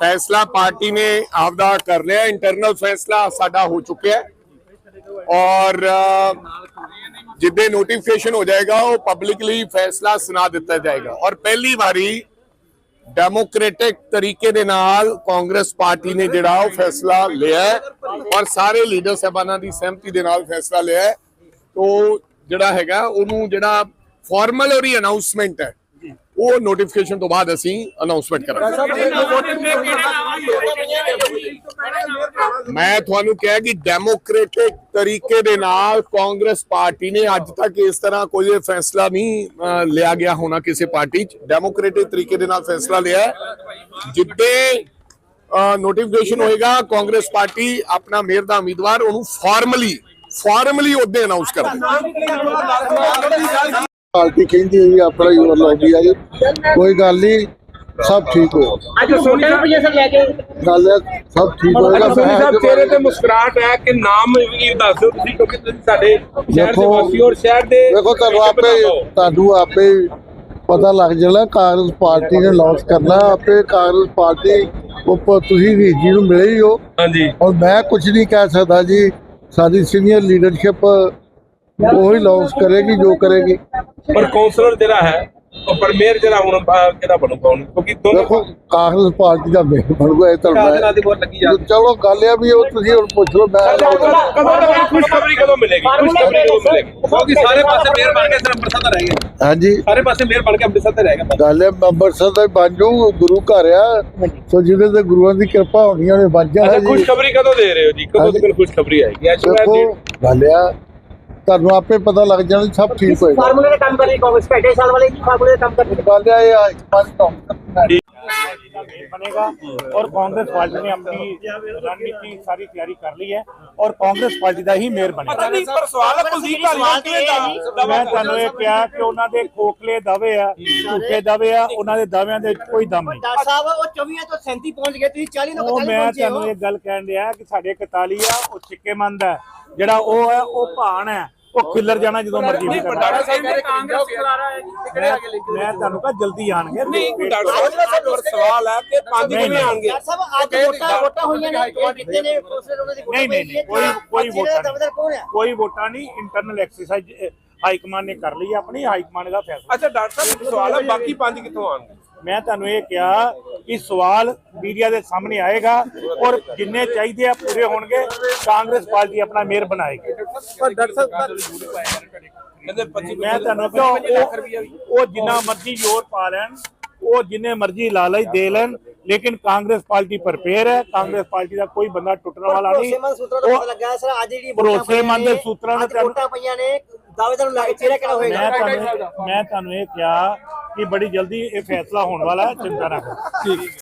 ਫੈਸਲਾ ਪਾਰਟੀ ਨੇ ਆਪਦਾ ਕਰ ਲਿਆ ਇੰਟਰਨਲ ਫੈਸਲਾ ਸਾਡਾ ਹੋ ਚੁੱਕਿਆ ਹੈ। ਔਰ ਅ, ਜਿੱਦੇ ਨੋਟੀਫਿਕੇਸ਼ਨ ਹੋ ਜਾਏਗਾ ਉਹ ਪਬਲਿਕਲੀ ਫੈਸਲਾ ਸੁਣਾ ਦਿੱਤਾ ਜਾਏਗਾ। ਔਰ ਪਹਿਲੀ ਵਾਰੀ ਡੈਮੋਕ੍ਰੈਟਿਕ ਤਰੀਕੇ ਦੇ ਨਾਲ ਕਾਂਗਰਸ ਪਾਰਟੀ ਨੇ ਜਿਹੜਾ ਉਹ ਫੈਸਲਾ ਲਿਆ ਔਰ ਸਾਰੇ ਲੀਡਰ ਸਾਹਿਬਾਨਾਂ ਦੀ ਸਹਿਮਤੀ ਦੇ ਨਾਲ ਫੈਸਲਾ ਲਿਆ ਹੈ। ਤੋ ਜਿਹੜਾ ਹੈਗਾ ਉਹਨੂੰ ਜਿਹੜਾ ਫਾਰਮਲ ਉਹਦੀ ਅਨਾਉਂਸਮੈਂਟ ਹੈ ਉਹ ਨੋਟੀਫਿਕੇਸ਼ਨ ਤੋਂ ਬਾਅਦ ਅਸੀਂ ਅਨਾਉਂਸਮੈਂਟ ਕਰਾਂਗੇ। ਮੈਂ ਤੁਹਾਨੂੰ ਕਿਹਾ ਕਿ ਡੈਮੋਕ੍ਰੈਟਿਕ ਤਰੀਕੇ ਦੇ ਨਾਲ ਕਾਂਗਰਸ ਪਾਰਟੀ ਨੇ ਅੱਜ ਤੱਕ ਇਸ ਤਰ੍ਹਾਂ ਕੋਈ ਫੈਸਲਾ ਨਹੀਂ ਲਿਆ ਗਿਆ ਹੋਣਾ ਕਿਸੇ ਪਾਰਟੀ 'ਚ। ਡੈਮੋਕ੍ਰੈਟਿਕ ਤਰੀਕੇ ਦੇ ਨਾਲ ਫੈਸਲਾ ਲਿਆ। ਜਿੱਦੇ ਨੋਟੀਫਿਕੇਸ਼ਨ ਹੋਏਗਾ ਕਾਂਗਰਸ ਪਾਰਟੀ ਆਪਣਾ ਮੇਅਰ ਦਾ ਉਮੀਦਵਾਰ ਉਹਨੂੰ ਫਾਰਮਲੀ ਫਾਰਮਲੀ ਉਹਦੇ ਅਨਾਉਂਸ ਕਰ ਦੇਗਾ ਪਾਰਟੀ ਕਹਿੰਦੀ ਹੈ ਜੀ ਆਪਣਾ ਹੀ ਲਾਉਂਦੀ ਹੈ ਜੀ। ਕੋਈ ਗੱਲ ਨਹੀਂ ਸਭ ਠੀਕ ਹੋ ਅੱਜ ਸੋਟੇ ਰੁਪਏ ਸੇ ਲੈ ਕੇ ਗੱਲ ਹੈ ਸਭ ਠੀਕ ਹੋਏਗਾ ਅਸਲੀ ਸਾਹਿਬ ਚਿਹਰੇ ਤੇ ਮੁਸਕਰਾਹਟ ਹੈ ਕਿ ਨਾਮ ਵੀ ਦੱਸ ਦਿਓ ਤੁਸੀਂ ਕਿਉਂਕਿ ਤੁਸੀਂ ਸਾਡੇ ਸ਼ਹਿਰ ਦੇ ਵਾਸੀ ਔਰ ਸ਼ਹਿਰ ਦੇ ਦੇਖੋ ਤੁਹਾਨੂੰ ਆਪੇ ਤੁਹਾਨੂੰ ਆਪੇ ਪਤਾ ਲੱਗ ਜਾਣਾ ਕਾਂਗਰਸ ਪਾਰਟੀ ਨੇ ਲਾਂਚ ਕਰਨਾ। ਆਪੇ ਕਾਂਗਰਸ ਪਾਰਟੀ ਉੱਪਰ ਤੁਸੀਂ ਵੀ ਜੀ ਨੂੰ ਮਿਲੇ ਹੀ ਹੋ। ਹਾਂਜੀ। ਔਰ ਮੈਂ ਕੁਝ ਨਹੀਂ ਕਹਿ ਸਕਦਾ ਜੀ ਸਾਡੀ ਸੀਨੀਅਰ ਲੀਡਰਸ਼ਿਪ ਉਹੀ ਲਾਂਚ ਕਰੇਗੀ ਜੋ ਕਰੇਗੀ। ਪਰ ਕੌਂਸਲਰ ਜਿਹੜਾ ਹੈ ਉਹ ਪਰ ਮੇਅਰ ਜਿਹੜਾ ਹੁਣ ਅਹ, ਕਿਹਦਾ ਬਣੂਗਾ ਹੁਣ ਕਿਉਂਕਿ ਦੇਖੋ ਦੋਨੋਂ ਕਾਂਗਰਸ ਪਾਰਟੀ ਦਾ ਮੇਰ ਬਣੂਗਾ ਇਹ ਤਾਂ ਮੈਂ ਦੀ ਬਹੁਤ ਲੱਗੀ ਜਾ ਚਲੋ ਗੱਲ ਇਹ ਆ ਵੀ ਉਹ ਤੁਸੀਂ ਹੁਣ ਪੁੱਛ ਲਓ ਮੈਂ ਕਦੋਂ ਤੱਕ ਖੁਸ਼ਖਬਰੀ ਕਦੋਂ ਮਿਲੇਗੀ ਖੁਸ਼ਖਬਰੀ ਕਦੋਂ ਮਿਲੇਗੀ ਕਿਉਂਕਿ ਸਾਰੇ ਪਾਸੇ ਮੇਅਰ ਬਣ ਕੇ ਸਿਰਫ ਅੰਮ੍ਰਿਤਸਰ ਦਾ ਰਹਿ ਗਿਆ ਹਾਂਜੀ ਸਾਰੇ ਪਾਸੇ ਮੇਅਰ ਬਣ ਕੇ ਅੰਮ੍ਰਿਤਸਰ ਤੇ ਰਹਿ ਗਿਆ ਗੱਲ ਹੈ ਅੰਮ੍ਰਿਤਸਰ ਦਾ ਹੀ ਬਣ ਜਾਊ ਗੁਰੂ ਘਰ ਆ ਸੋ ਜਿਹਦੇ ਤੇ ਗੁਰੂਆਂ ਦੀ ਕਿਰਪਾ ਹੋਣੀ ਉਹਨੇ ਬਣ ਜਾਣਾ ਅੱਛਾ ਜੀ ਖੁਸ਼ਖਬਰੀ ਕਦੋਂ ਦੇ ਰਹੇ ਹੋ ਜੀ ਕਦੋਂ ਤੱਕ ਖੁਸ਼ਖਬਰੀ ਆਏਗੀ ਐਸ਼ਵਰਾਜ ਦੇਖੋ ਗੱਲ ਆ ਤੁਹਾਨੂੰ ਆਪੇ ਪਤਾ ਲੱਗ ਜਾਣਾ ਸਭ ਠੀਕ ਹੋਏਗਾ ਫਾਰਮੂਲੇ ਦਾ ਕੰਮ ਕਰ ਰਹੀ ਕਾਂਗਰਸ ਪਹਿਲੇ ਸਾਲ ਵਾਲੇ ਕੀ ਫਾਰਮੂਲੇ ਦਾ ਕੰਮ ਕਰ ਰਹੀ ਗੱਲ ਆ ਇਹ ਆ, ਇੱਕ ਪਾਸੇ ਤੋਂ बनेगा और कांग्रेस पार्टी ने अपनी रणनीति सारी तैयारी कर ली है ਔਰ ਕਾਂਗਰਸ ਪਾਰਟੀ ਦਾ ਹੀ ਮੇਅਰ ਬਣੇਗਾ ਨਹੀਂ ਪਰ ਸਵਾਲ ਹੈ ਕੁਲਦੀਪ ਧਾਲੀਵਾਲ ਕਿਵੇਂ ਦਾ? ਮੈਂ ਤੁਹਾਨੂੰ ਇਹ ਕਿਹਾ ਕਿ ਉਹਨਾਂ ਦੇ ਖੋਖਲੇ ਦਾਅਵੇ ਆ ਝੂਠੇ ਦਾਅਵੇ ਆ ਉਹਨਾਂ ਦੇ ਦਾਅਵਿਆਂ ਦੇ ਕੋਈ ਦਮ ਨਹੀਂ। ਡਾਕਟਰ ਸਾਹਿਬ ਉਹ 24 ਤੋਂ 37 ਪਹੁੰਚ ਗਏ ਤੁਸੀਂ 40 ਨੂੰ ਪਹੁੰਚੇ ਹੋ। ਮੈਂ ਤੁਹਾਨੂੰ ਇਹ ਗੱਲ ਕਹਿਣ ਰਿਹਾ ਕਿ ਸਾਡੇ 41 ਆ ਉਹ ਚਿੱਕੇਮੰਦ ਜਿਹੜਾ ਉਹ ਹੈ ਉਹ ਭਾਣ ਹੈ ਉਹ ਖਿੱਲਰ ਜਾਣਾ ਜਦੋਂ ਮਰਜ਼ੀ ਕਰਦਾ ਡਾਕਟਰ ਸਾਹਿਬ ਨੇ ਕਾਂਗਰਸ ਰਹਾ ਹੈ ਕਿਹੜੇ ਲੈ ਮੈਂ ਤੁਹਾਨੂੰ ਕਹਾ ਜਲਦੀ ਆਣਗੇ ਨਹੀਂ ਡਾਕਟਰ ਸਾਹਿਬ ਪਰ ਸਵਾਲ ਹੈ ਕਿ ਪੰਜ ਨਹੀਂ, ਕਿਵੇਂ ਆਣਗੇ ਡਾਕਟਰ ਸਾਹਿਬ ਅੱਜ ਵੋਟਾਂ ਵੋਟਾਂ ਹੋਈਆਂ ਨੇ ਕਿਤੇ ਨੇ ਕੌਂਸਲਰ ਉਹਨਾਂ ਦੀ ਨਹੀਂ ਨਹੀਂ ਨਹੀਂ ਕੋਈ ਕੋਈ ਵੋਟਾਂ ਦਮਦਰ ਕੌਣ ਨਹੀਂ ਹੈ ਕੋਈ ਵੋਟਾਂ ਨਹੀਂ ਇੰਟਰਨਲ ਐਕਸਰਸਾਈਜ਼ ਹਾਈ ਕਮਾਂਡ ਨੇ ਕਰ ਲਈ ਆਪਣੀ ਹਾਈ ਕਮਾਂਡ ਦਾ ਫੈਸਲਾ। ਅੱਛਾ ਡਾਕਟਰ ਸਾਹਿਬ ਸਵਾਲ ਹੈ ਬਾਕੀ ਪੰਜ ਕਿੱਥੋਂ ਆਣਗੇ ਮੈਂ ਤੁਹਾਨੂੰ ਇਹ ਕਿਹਾ ਕਿ ਸਵਾਲ ਮੀਡੀਆ ਦੇ ਸਾਹਮਣੇ ਆਏਗਾ ਔਰ ਜਿੰਨੇ ਚਾਹੀਦੇ ਆ ਪੂਰੇ ਹੋਣਗੇ ਕਾਂਗਰਸ ਪਾਰਟੀ ਆਪਣਾ ਮੇਅਰ ਬਣਾਏਗੀ। ਪਰ ਡਾਕਟਰ ਸਾਹਿਬ ਕਹਿੰਦੇ 25 ਮੈਂ ਤੁਹਾਨੂੰ ਉਹ ਜਿੰਨਾ ਮਰਜ਼ੀ ਜ਼ੋਰ ਪਾ ਲੈਣ ਉਹ ਜਿੰਨੇ ਮਰਜ਼ੀ ਲਾਲਚ ਦੇ ਲੈਣ ਲੇਕਿਨ ਕਾਂਗਰਸ ਪਾਰਟੀ ਪ੍ਰਪੇਅਰ ਹੈ ਕਾਂਗਰਸ ਪਾਰਟੀ ਦਾ ਕੋਈ ਬੰਦਾ ਟੁੱਟਣ ਵਾਲਾ ਨਹੀਂ। ਭਰੋਸੇਮੰਦ ਸੂਤਰਾਂ ਦਾ ਪਤਾ ਉਹ ਲੱਗਾ ਸਰ ਅੱਜ ਜਿਹੜੀ ਭਰੋਸੇਮੰਦ ਸੂਤਰਾਂ ਦਾ ਅੱਜ ਵੋਟਾਂ ਪਈਆਂ ਨੇ ਦਾਅਵੇਦਾਰ ਨੂੰ ਲਾ ਕੇ ਚਿਹਰਾ ਕਿਹੜਾ ਹੋਏਗਾ? ਮੈਂ ਤੁਹਾਨੂੰ ਮੈਂ ਤੁਹਾਨੂੰ ਇਹ ਕਿਹਾ ਕਿ ਬੜੀ ਜਲਦੀ ਇਹ ਫੈਸਲਾ ਹੋਣ ਵਾਲਾ ਹੈ ਚਿੰਤਾ ਨਾ ਕਰੋ।